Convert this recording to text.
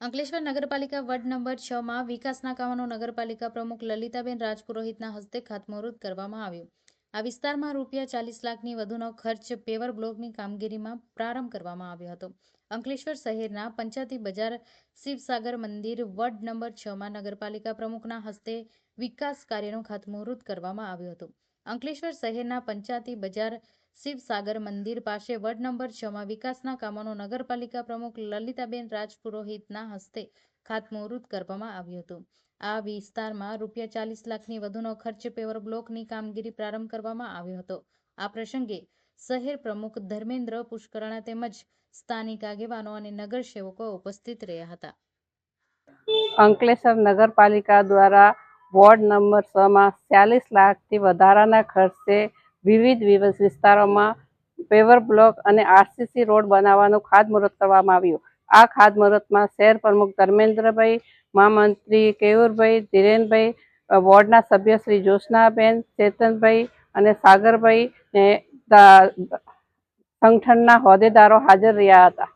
અંકલેશ્વર નગરપાલિકા ward number છ માં વિકાસના કામોનો નગરપાલિકા પ્રમુખ લલિતાબેન રાજપુરોહિતના હસ્તે ખાતમુહૂર્ત કરવામાં આવ્યું. આ વિસ્તારમાં રૂપિયા ચાલીસ લાખની વધુનો ખર્ચ પેવર બ્લોકની કામગીરીમાં પ્રારંભ કરવામાં આવ્યો હતો. અંકલેશ્વર શહેરના પંચાયતી બજાર શિવસાગર મંદિર વોર્ડ નંબર છ માં નગરપાલિકા પ્રમુખના હસ્તે વિકાસ કાર્યનું ખાતમુહૂર્ત કરવામાં આવ્યું હતું. અંકલેશ્વર શહેરના પંચાયતી બજાર શિવસાગર મંદિર પાસે વોર્ડ નંબર છ માં વિકાસના કામોનું નગરપાલિકા પ્રમુખ લલિતાબેન રાજપુરોહિતના હસ્તે ખાતમુહૂર્ત કરવામાં આવ્યું હતું. આ વિસ્તારમાં રૂપિયા ચાલીસ લાખની વધુનો ખર્ચ પેવર બ્લોકની કામગીરી પ્રારંભ કરવામાં આવ્યો હતો. આ પ્રસંગે શહેર પ્રમુખ ધર્મેન્દ્ર પુષ્કરણા તેમજ સ્થાનિક આગેવાનો અને નગર સેવકો ઉપસ્થિત રહ્યા હતા. અંકલેશ્વર નગરપાલિકા દ્વારા વોર્ડ નંબર છ માં ચાલીસ લાખથી વધારાના ખર્ચે વિવિધ વિસ્તારોમાં પેવર બ્લોક અને આરસીસી રોડ બનાવવાનું ખાતમુહૂર્ત કરવામાં આવ્યું. આ ખાતમુહૂર્તમાં શહેર પ્રમુખ ધર્મેન્દ્રભાઈ મહામંત્રી કેયુરભાઈ, ધીરેનભાઈ વોર્ડના સભ્ય શ્રી જ્યોત્સનાબેન ચેતનભાઈ અને સાગરભાઈ સંગઠનના હોદ્દેદારો હાજર રહ્યા હતા.